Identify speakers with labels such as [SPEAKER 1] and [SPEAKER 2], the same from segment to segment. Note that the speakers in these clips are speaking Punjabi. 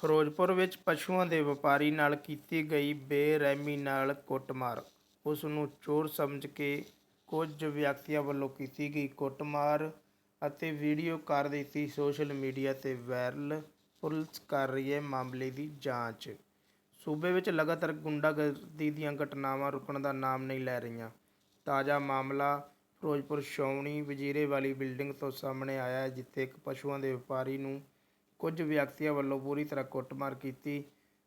[SPEAKER 1] ਫਿਰੋਜ਼ਪੁਰ ਵਿੱਚ ਪਸ਼ੂਆਂ ਦੇ ਵਪਾਰੀ ਨਾਲ ਕੀਤੀ ਗਈ ਬੇਰਹਿਮੀ ਨਾਲ ਕੁੱਟਮਾਰ। ਉਸ ਨੂੰ ਚੋਰ ਸਮਝ ਕੇ ਕੁਝ ਵਿਅਕਤੀਆਂ ਵੱਲੋਂ ਕੀਤੀ ਗਈ ਕੁੱਟਮਾਰ ਅਤੇ ਵੀਡੀਓ ਕਰ ਦਿੱਤੀ ਸੋਸ਼ਲ ਮੀਡੀਆ ਤੇ ਵਾਇਰਲ। ਪੁਲਿਸ ਕਰ ਰਹੀ ਹੈ ਮਾਮਲੇ ਦੀ ਜਾਂਚ। ਸੂਬੇ ਵਿੱਚ ਲਗਾਤਾਰ ਗੁੰਡਾਗਰਦੀ ਦੀਆਂ ਘਟਨਾਵਾਂ ਰੁਕਣ ਦਾ ਨਾਮ ਨਹੀਂ ਲੈ ਰਹੀਆਂ। ਤਾਜ਼ਾ ਮਾਮਲਾ ਫਿਰੋਜ਼ਪੁਰ ਛਾਉਣੀ ਵਜ਼ੀਰੇ ਵਾਲੀ ਬਿਲਡਿੰਗ ਤੋਂ ਸਾਹਮਣੇ ਆਇਆ ਹੈ, ਜਿੱਥੇ ਇੱਕ ਪਸ਼ੂਆਂ ਦੇ ਵਪਾਰੀ ਨੂੰ ਕੁਝ ਵਿਅਕਤੀਆਂ ਵੱਲੋਂ ਪੂਰੀ ਤਰ੍ਹਾਂ ਕੁੱਟਮਾਰ ਕੀਤੀ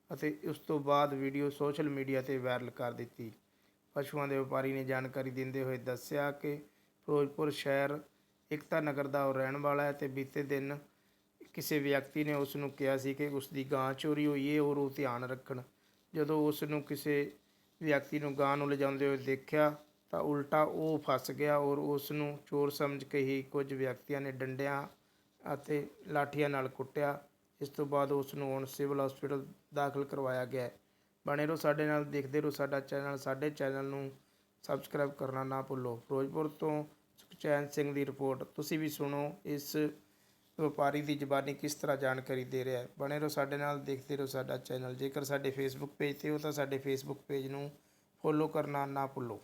[SPEAKER 1] ਅਤੇ ਉਸ ਤੋਂ ਬਾਅਦ ਵੀਡੀਓ ਸੋਸ਼ਲ ਮੀਡੀਆ ਤੇ ਵਾਇਰਲ ਕਰ ਦਿੱਤੀ। ਪਸ਼ੂਆਂ ਦੇ ਵਪਾਰੀ ਨੇ ਜਾਣਕਾਰੀ ਦਿੰਦੇ ਹੋਏ ਦੱਸਿਆ ਕਿ ਫਿਰੋਜ਼ਪੁਰ ਸ਼ਹਿਰ ਇਕਤਾ ਨਗਰ ਦਾ ਉਹ ਰਹਿਣ ਵਾਲਾ ਹੈ ਤੇ ਬੀਤੇ ਦਿਨ ਕਿਸੇ ਵਿਅਕਤੀ ਨੇ ਉਸ ਨੂੰ ਕਿਹਾ ਸੀ ਕਿ ਉਸ ਦੀ ਗਾਂ ਚੋਰੀ ਹੋਈ ਹੈ ਔਰ ਉਹ ਧਿਆਨ ਰੱਖਣ। ਜਦੋਂ ਉਸ ਨੂੰ ਕਿਸੇ ਵਿਅਕਤੀ ਨੂੰ ਗਾਂ ਨੂੰ ਲਿਜਾਉਂਦੇ ਹੋਏ ਦੇਖਿਆ ਤਾਂ ਉਲਟਾ ਉਹ ਫਸ ਗਿਆ ਔਰ ਉਸ ਨੂੰ ਚੋਰ ਸਮਝ ਕੇ ਹੀ ਕੁਝ ਵਿਅਕਤੀਆਂ ਨੇ ਡੰਡਿਆਂ ਅਤੇ ਲਾਠੀਆਂ ਨਾਲ ਕੁੱਟਿਆ। ਇਸ ਤੋਂ ਬਾਅਦ ਉਸ ਨੂੰ ਹੁਣ ਸਿਵਲ ਹਸਪੀਟਲ ਦਾਖਲ ਕਰਵਾਇਆ ਗਿਆ ਹੈ। ਬਣੇ ਰਹੋ ਸਾਡੇ ਨਾਲ, ਦੇਖਦੇ ਰਹੋ ਸਾਡਾ ਚੈਨਲ। ਸਾਡੇ ਚੈਨਲ ਨੂੰ ਸਬਸਕ੍ਰਾਈਬ ਕਰਨਾ ਨਾ ਭੁੱਲੋ। ਫਿਰੋਜ਼ਪੁਰ ਤੋਂ ਸੁਖਚੈਨ ਸਿੰਘ ਦੀ ਰਿਪੋਰਟ। ਤੁਸੀਂ ਵੀ ਸੁਣੋ ਇਸ ਵਪਾਰੀ ਦੀ ਜ਼ਬਾਨੀ ਕਿਸ ਤਰ੍ਹਾਂ ਜਾਣਕਾਰੀ ਦੇ ਰਿਹਾ ਹੈ। ਬਣੇ ਰਹੋ ਸਾਡੇ ਨਾਲ, ਦੇਖਦੇ ਰਹੋ ਸਾਡਾ ਚੈਨਲ। ਜੇਕਰ ਸਾਡੇ ਫੇਸਬੁੱਕ ਪੇਜ ਤੇ ਹੋ ਤਾਂ ਸਾਡੇ ਫੇਸਬੁੱਕ ਪੇਜ ਨੂੰ ਫੋਲੋ ਕਰਨਾ ਨਾ ਭੁੱਲੋ।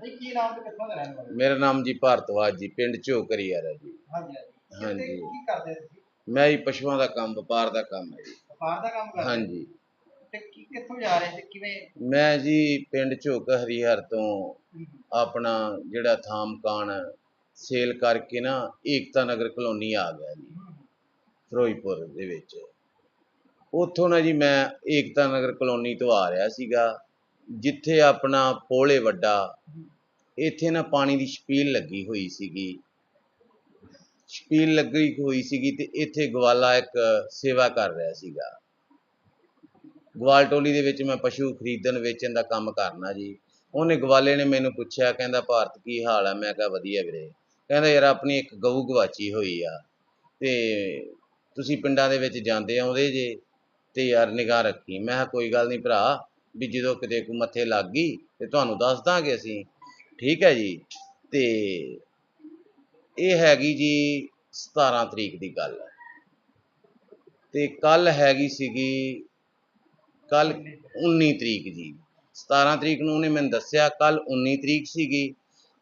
[SPEAKER 2] ਭਾਈ ਕੀ ਨਾਮ ਤੇ ਕਿੱਥੋਂ ਦੇ ਰਹਿਣ ਵਾਲੇ
[SPEAKER 3] ਮੇਰਾ ਨਾਮ ਜੀ ਭਾਰਤਵਾਜ ਜੀ ਪਿੰਡ ਝੋਕਰੀ ਆ ਜੀ।
[SPEAKER 2] ਹਾਂਜੀ ਹਾਂਜੀ।
[SPEAKER 3] ਹਾਂਜੀ।
[SPEAKER 2] ਕਿੱਥੇ ਕੀ ਕਰਦੇ ਤੁਸੀਂ?
[SPEAKER 3] ਮੈਂ ਹੀ ਪਸ਼ੂਆਂ ਦਾ ਕੰਮ ਵਪਾਰ ਦਾ ਕੰਮ ਹੈ ਜੀ।
[SPEAKER 2] ਵਪਾਰ ਦਾ ਕੰਮ ਕਰਦੇ
[SPEAKER 3] ਹਾਂਜੀ।
[SPEAKER 2] ਤੇ ਕੀ ਕਿੱਥੋਂ ਜਾ ਰਹੇ ਤੇ ਕਿਵੇਂ?
[SPEAKER 3] ਮੈਂ ਜੀ ਪਿੰਡ ਝੋਕ ਹਰੀਹਰ ਤੋਂ ਆਪਣਾ ਜਿਹੜਾ ਥਾਂ ਮਕਾਨ ਸੇਲ ਕਰਕੇ ਨਾ ਏਕਤਾ ਨਗਰ ਕਲੋਨੀ ਆ ਗਿਆ ਜੀ। ਫਿਰੋਜ਼ਪੁਰ ਦੇ ਵਿੱਚ। ਉੱਥੋਂ ਨਾ ਜੀ ਮੈਂ ਏਕਤਾ ਨਗਰ ਕਲੋਨੀ ਤੋਂ ਆ ਰਿਹਾ ਸੀਗਾ। ਜਿੱਥੇ ਆਪਣਾ ਪੋਲੇ ਵੱਡਾ, ਇੱਥੇ ਨਾ ਪਾਣੀ ਦੀ ਛਪੀਲ ਲੱਗੀ ਹੋਈ ਸੀਗੀ। ਛਪੀਲ ਲੱਗੀ ਹੋਈ ਸੀਗੀ ਤੇ ਇੱਥੇ ਗਵਾਲਾ ਇੱਕ ਸੇਵਾ ਕਰ ਰਿਹਾ ਸੀਗਾ। ਗਵਾਲ ਟੋਲੀ ਦੇ ਵਿੱਚ ਮੈਂ ਪਸ਼ੂ ਖਰੀਦਣ, ਵੇਚਣ ਦਾ ਕੰਮ ਕਰਨਾ ਜੀ। ਉਹਨੇ ਗਵਾਲੇ ਨੇ ਮੈਨੂੰ ਪੁੱਛਿਆ, ਕਹਿੰਦਾ, ਭਾਰਤ ਕੀ ਹਾਲ ਆ? ਮੈਂ ਕਿਹਾ, ਵਧੀਆ ਵੀਰੇ। ਕਹਿੰਦਾ, ਯਾਰ, ਆਪਣੀ ਇੱਕ ਗਊ ਗਵਾਚੀ ਹੋਈ ਆ ਤੇ ਤੁਸੀਂ ਪਿੰਡਾਂ ਦੇ ਵਿੱਚ ਜਾਂਦੇ ਆਉਂਦੇ ਜੇ ਤੇ ਯਾਰ ਨਿਗਾਹ ਰੱਖੀ। ਮੈਂ ਕਿਹਾ, ਕੋਈ ਗੱਲ ਨਹੀਂ ਭਰਾ ਵੀ ਜਦੋਂ ਕਿਤੇ ਕੋ ਮੱਥੇ ਲੱਗ ਗਈ ਤੇ ਤੁਹਾਨੂੰ ਦੱਸ ਦਾਂਗੇ ਅਸੀਂ। ਠੀਕ ਹੈ ਜੀ? ਤੇ ਇਹ ਹੈਗੀ ਜੀ 17 ਤਰੀਕ ਦੀ ਗੱਲ। ਤੇ ਕੱਲ ਹੈਗੀ ਸੀਗੀ ਕੱਲ 19 ਤਰੀਕ ਜੀ। 17 ਤਰੀਕ ਨੂੰ ਉਹਨੇ ਮੈਨੂੰ ਦੱਸਿਆ ਕੱਲ 19 ਤਰੀਕ ਸੀਗੀ।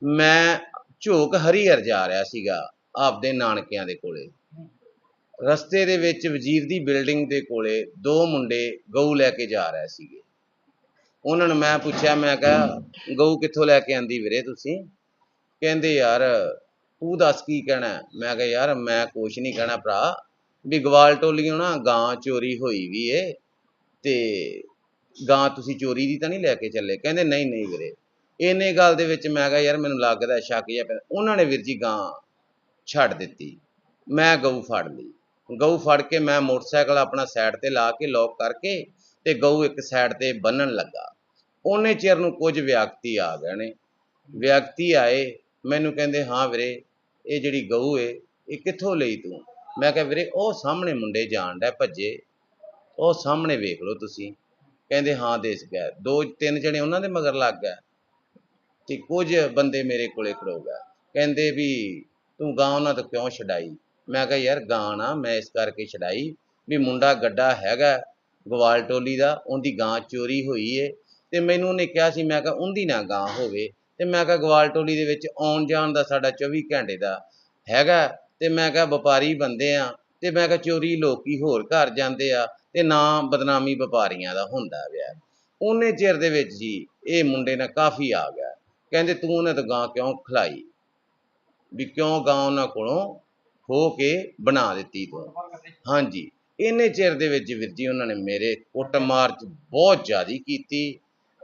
[SPEAKER 3] ਮੈਂ ਝੋਕ ਹਰੀਹਰ ਜਾ ਰਿਹਾ ਸੀਗਾ ਆਪਦੇ ਨਾਨਕਿਆਂ ਦੇ ਕੋਲੇ। ਰਸਤੇ ਦੇ ਵਿੱਚ ਵਜ਼ੀਰ ਦੀ ਬਿਲਡਿੰਗ ਦੇ ਕੋਲੇ ਦੋ ਮੁੰਡੇ ਗਊ ਲੈ ਕੇ ਜਾ ਰਹੇ ਸੀਗੇ। ਉਹਨਾਂ ਨੂੰ ਮੈਂ ਪੁੱਛਿਆ, ਮੈਂ ਕਿਹਾ, ਗਊ ਕਿੱਥੋਂ ਲੈ ਕੇ ਆਂਦੀ ਵੀਰੇ ਤੁਸੀਂ? ਕਹਿੰਦੇ, ਯਾਰ, ਤੂੰ ਦੱਸ ਕੀ ਕਹਿਣਾ ਮੈਂ ਕਿਹਾ, ਯਾਰ, ਮੈਂ ਕੁਛ ਨਹੀਂ ਕਹਿਣਾ ਭਰਾ। ਵੀ ਗਵਾਲ ਟੋਲੀਓ ਨਾ, ਗਾਂ ਚੋਰੀ ਹੋਈ ਵੀ ਏ ਤੇ ਗਾਂ ਤੁਸੀਂ ਚੋਰੀ ਦੀ ਤਾਂ ਨਹੀਂ ਲੈ ਕੇ ਚੱਲੇ? ਕਹਿੰਦੇ, ਨਹੀਂ ਨਹੀਂ ਵੀਰੇ। ਇੰਨੇ ਗੱਲ ਦੇ ਵਿੱਚ ਮੈਂ ਕਿਹਾ, ਯਾਰ, ਮੈਨੂੰ ਲੱਗਦਾ ਸ਼ੱਕ ਜਿਹਾ ਪੈਂਦਾ ਉਹਨਾਂ ਨੇ ਵੀਰ ਜੀ ਗਾਂ ਛੱਡ ਦਿੱਤੀ। ਮੈਂ ਗਊ ਫੜ ਲਈ। ਗਊ ਫੜ ਕੇ ਮੈਂ ਮੋਟਰਸਾਈਕਲ ਆਪਣਾ ਸਾਈਡ ਤੇ ਲਾ ਕੇ ਲੌਕ ਕਰਕੇ ਤੇ ਗਊ ਇੱਕ ਸਾਈਡ ਤੇ ਬੰਨਣ ਲੱਗਾ। ਉਹਨੇ ਚਿਰ ਨੂੰ ਕੁਝ ਵਿਅਕਤੀ ਆ ਗਏ ਨੇ। ਵਿਅਕਤੀ ਆਏ, ਮੈਨੂੰ ਕਹਿੰਦੇ, ਹਾਂ ਵੀਰੇ, ਇਹ ਜਿਹੜੀ ਗਊ ਏ, ਇਹ ਕਿੱਥੋਂ ਲਈ ਤੂੰ? ਮੈਂ ਕਿਹਾ, ਵੀਰੇ, ਉਹ ਸਾਹਮਣੇ ਮੁੰਡੇ ਜਾਣ ਡੈ ਭੱਜੇ। ਉਹ ਸਾਹਮਣੇ ਵੇਖ ਲਓ ਤੁਸੀਂ। ਕਹਿੰਦੇ, ਹਾਂ, ਦੇਸ ਗਏ ਦੋ, ਤਿੰਨ ਜਣੇ ਉਹਨਾਂ ਦੇ ਮਗਰ ਲੱਗ ਗਏ ਤੇ ਕੁਝ ਬੰਦੇ ਮੇਰੇ ਕੋਲੇ ਖੜੋ ਗਏ। ਕਹਿੰਦੇ ਵੀ, ਤੂੰ ਗਾਂ ਉਹਨਾਂ ਤੋਂ ਕਿਉਂ ਛਡਾਈ? ਮੈਂ ਕਿਹਾ, ਯਾਰ ਗਾਂ ਨਾ ਮੈਂ ਇਸ ਕਰਕੇ ਛਡਾਈ ਵੀ ਮੁੰਡਾ ਗੱਡਾ ਹੈਗਾ ਗਵਾਲ ਟੋਲੀ ਦਾ, ਉਹਦੀ ਗਾਂ ਚੋਰੀ ਹੋਈ ਏ। ਤੇ ਮੈਨੂੰ ਉਹਨੇ ਕਿਹਾ ਸੀ, ਮੈਂ ਕਿਹਾ ਉਹਦੀ ਨਾ ਗਾਂ ਹੋਵੇ ਤੇ ਮੈਂ ਕਿਹਾ ਗਵਾਲਟੋਲੀ ਦੇ ਵਿੱਚ ਆਉਣ ਜਾਣ ਦਾ ਸਾਡਾ 24 ਘੰਟੇ ਦਾ ਹੈਗਾ ਤੇ ਮੈਂ ਕਿਹਾ ਵਪਾਰੀ ਬੰਦੇ ਆ ਤੇ ਮੈਂ ਕਿਹਾ ਚੋਰੀ ਲੋਕੀ ਹੋਰ ਘਰ ਜਾਂਦੇ ਆ ਤੇ ਨਾ ਬਦਨਾਮੀ ਵਪਾਰੀਆਂ ਦਾ ਹੁੰਦਾ ਵਿਆ ਉਹਨੇ ਚਿਰ ਦੇ ਵਿੱਚ ਜੀ ਇਹ ਮੁੰਡੇ ਨਾਲ ਕਾਫੀ ਆ ਗਿਆ। ਕਹਿੰਦੇ ਤੂੰ ਉਹਨੇ ਤਾਂ ਗਾਂ ਕਿਉਂ ਖਲਾਈ? ਵੀ ਕਿਉਂ ਗਾਂ ਉਹਨਾਂ ਕੋਲੋਂ ਹੋ ਕੇ ਬਣਾ ਦਿੱਤੀ ਤੂੰ? ਹਾਂਜੀ। ਇੰਨੇ ਚਿਰ ਦੇ ਵਿੱਚ ਵੀਰ ਜੀ ਉਹਨਾਂ ਨੇ ਮੇਰੇ ਕੁੱਟਮਾਰ ਚ ਬਹੁਤ ਜ਼ਿਆਦਾ ਕੀਤੀ।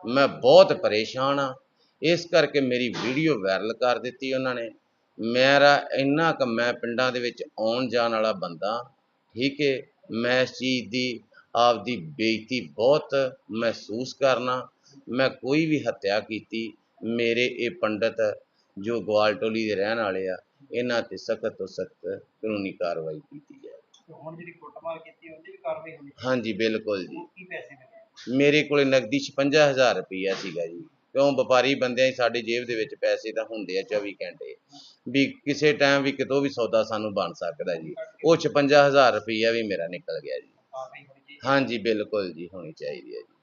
[SPEAKER 3] ਮੈਂ ਬਹੁਤ ਪਰੇਸ਼ਾਨ ਆ ਇਸ ਕਰਕੇ ਮੇਰੀ ਵੀਡੀਓ ਵਾਇਰਲ ਕਰ ਦਿੱਤੀ ਉਹਨਾਂ ਨੇ। ਮੇਰਾ ਇੰਨਾ ਕੁ ਮੈਂ ਪਿੰਡਾਂ ਦੇ ਵਿੱਚ ਆਉਣ ਜਾਣ ਵਾਲਾ ਬੰਦਾ ਠੀਕ ਹੈ ਮੈਂ ਇਸ ਚੀਜ਼ ਦੀ ਆਪਦੀ ਬੇਇੱਜ਼ਤੀ ਬਹੁਤ ਮਹਿਸੂਸ ਕਰਨਾ। ਮੈਂ ਕੋਈ ਵੀ ਹੱਤਿਆ ਕੀਤੀ ਮੇਰੇ ਇਹ ਪੰਡਤ ਜੋ ਗਵਾਲ ਟੋਲੀ ਦੇ ਰਹਿਣ ਵਾਲੇ ਆ ਇਹਨਾਂ ਤੇ ਸਖਤ ਤੋਂ ਸਖਤ ਕਾਨੂੰਨੀ ਕਾਰਵਾਈ ਕੀਤੀ ਜਾਏ।
[SPEAKER 2] ਤੇ ਹੁਣ ਜਿਹੜੀ ਕੁੱਟਮਾਰ ਕੀਤੀ ਉਹਦੀ ਵੀ ਕਾਰਵਾਈ ਹੋਣੀ
[SPEAKER 3] ਹਾਂਜੀ ਬਿਲਕੁਲ ਜੀ। ਮੇਰੇ ਕੋਲੇ ਨਕਦੀ 56000 ਰੁਪਈਆ ਸੀਗਾ ਜੀ। ਕਿਉਂ? ਵਪਾਰੀ ਬੰਦਿਆਂ ਹੀ ਸਾਡੀ ਜੇਬ ਦੇ ਵਿੱਚ ਪੈਸੇ ਤਾਂ ਹੁੰਦੇ ਆ 24 ਘੰਟੇ। ਵੀ ਕਿਸੇ ਟਾਈਮ ਵੀ ਕਿਤੋਂ ਵੀ ਸੌਦਾ ਸਾਨੂੰ ਬਣ ਸਕਦਾ ਜੀ। ਉਹ 56000 ਰੁਪਈਆ ਵੀ ਮੇਰਾ ਨਿਕਲ ਗਿਆ ਜੀ। ਹਾਂਜੀ, ਬਿਲਕੁਲ ਜੀ, ਹੋਣੀ ਚਾਹੀਦੀ ਹੈ ਜੀ।